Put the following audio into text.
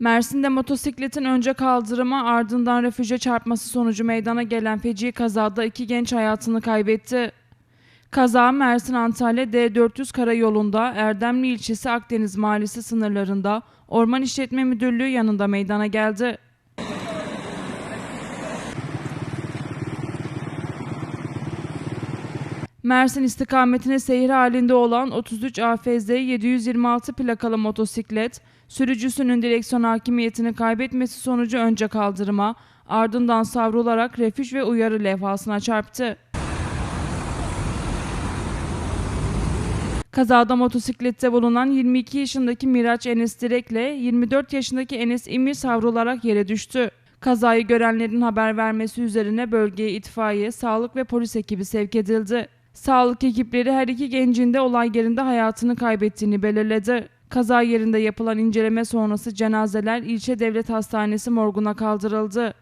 Mersin'de motosikletin önce kaldırıma ardından refüje çarpması sonucu meydana gelen feci kazada iki genç hayatını kaybetti. Kaza Mersin-Antalya D400 karayolunda Erdemli ilçesi Akdeniz Mahallesi sınırlarında Orman İşletme Müdürlüğü yanında meydana geldi. Mersin istikametine seyir halinde olan 33 AFZ 726 plakalı motosiklet, sürücüsünün direksiyon hakimiyetini kaybetmesi sonucu önce kaldırıma, ardından savrularak refüj ve uyarı levhasına çarptı. Kazada motosiklette bulunan 22 yaşındaki Miraç Enes Direk'le 24 yaşındaki Enes İmir savrularak yere düştü. Kazayı görenlerin haber vermesi üzerine bölgeye itfaiye, sağlık ve polis ekibi sevk edildi. Sağlık ekipleri her iki gencin de olay yerinde hayatını kaybettiğini belirledi. Kaza yerinde yapılan inceleme sonrası cenazeler ilçe devlet hastanesi morguna kaldırıldı.